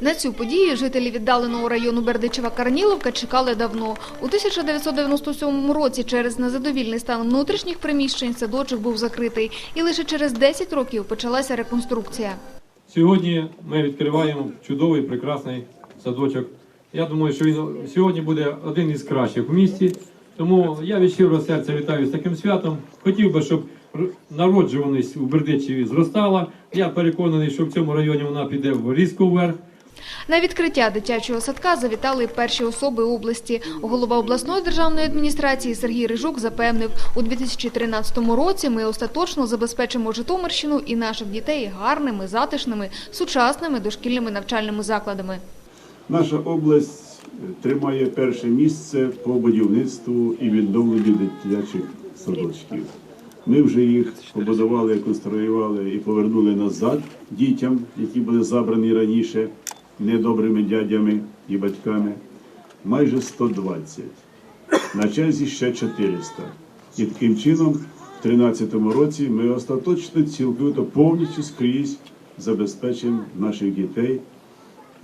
На цю подію жителі віддаленого району Бердичева-Карніловка чекали давно. У 1997 році через незадовільний стан внутрішніх приміщень садочок був закритий. І лише через 10 років почалася реконструкція. Сьогодні ми відкриваємо чудовий прекрасний садочок. Я думаю, що він сьогодні буде один із кращих в місті. Тому я від щирого серця вітаю з таким святом. Хотів би, щоб народжуваність у Бердичеві зростала. Я переконаний, що в цьому районі вона піде в різко вверх. На відкриття дитячого садка завітали перші особи області. Голова обласної державної адміністрації Сергій Рижук запевнив, у 2013 році ми остаточно забезпечимо Житомирщину і наших дітей гарними, затишними, сучасними дошкільними навчальними закладами. Наша область тримає перше місце по будівництву і відновленню дитячих садочків. Ми вже їх побудували, конструювали і повернули назад дітям, які були забрані раніше недобрими дядями і батьками. Майже 120. На черзі ще 400. І таким чином, в 2013 році ми остаточно цілковито повністю скрізь забезпечимо наших дітей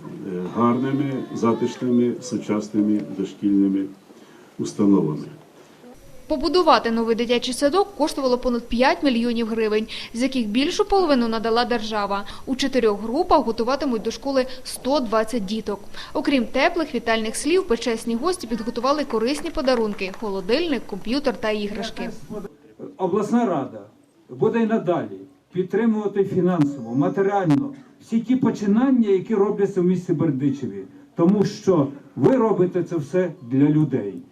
е, гарними, затишними, сучасними дошкільними установами. Побудувати новий дитячий садок коштувало понад 5 мільйонів гривень, з яких більшу половину надала держава. У чотирьох групах готуватимуть до школи 120 діток. Окрім теплих вітальних слів, почесні гості підготували корисні подарунки – холодильник, комп'ютер та іграшки. обласна рада буде й надалі підтримувати фінансово, матеріально всі ті починання, які робляться в місті Бердичеві, тому що ви робите це все для людей.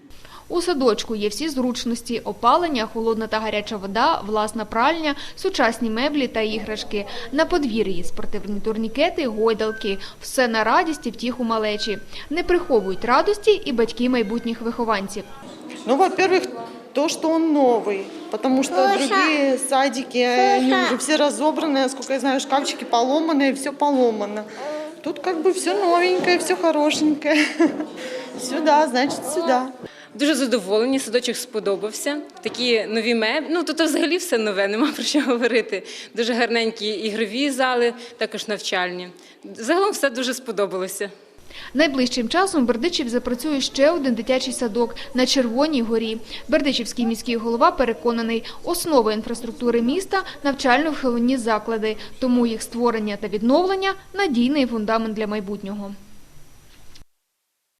У садочку є всі зручності – опалення, холодна та гаряча вода, власна пральня, сучасні меблі та іграшки. На подвір'ї – спортивні турнікети, гойдалки. Все на радість і втіху малечі. Не приховують радості і батьки майбутніх вихованців. Ну, во-первых, то, что он новый, потому что другие садики, они уже все разобранные, сколько я знаю, шкафчики поломанные, все поломано. Тут как бы все новенькое, все хорошенькое. Сюда, значит, сюда. Дуже задоволені, садочок сподобався. Такі нові меблі. Ну тут взагалі все нове, нема про що говорити. Дуже гарненькі ігрові зали, також навчальні. Загалом все дуже сподобалося. Найближчим часом в Бердичів запрацює ще один дитячий садок на Червоній горі. Бердичівський міський голова переконаний, основа інфраструктури міста – навчально-виховні заклади, тому їх створення та відновлення – надійний фундамент для майбутнього.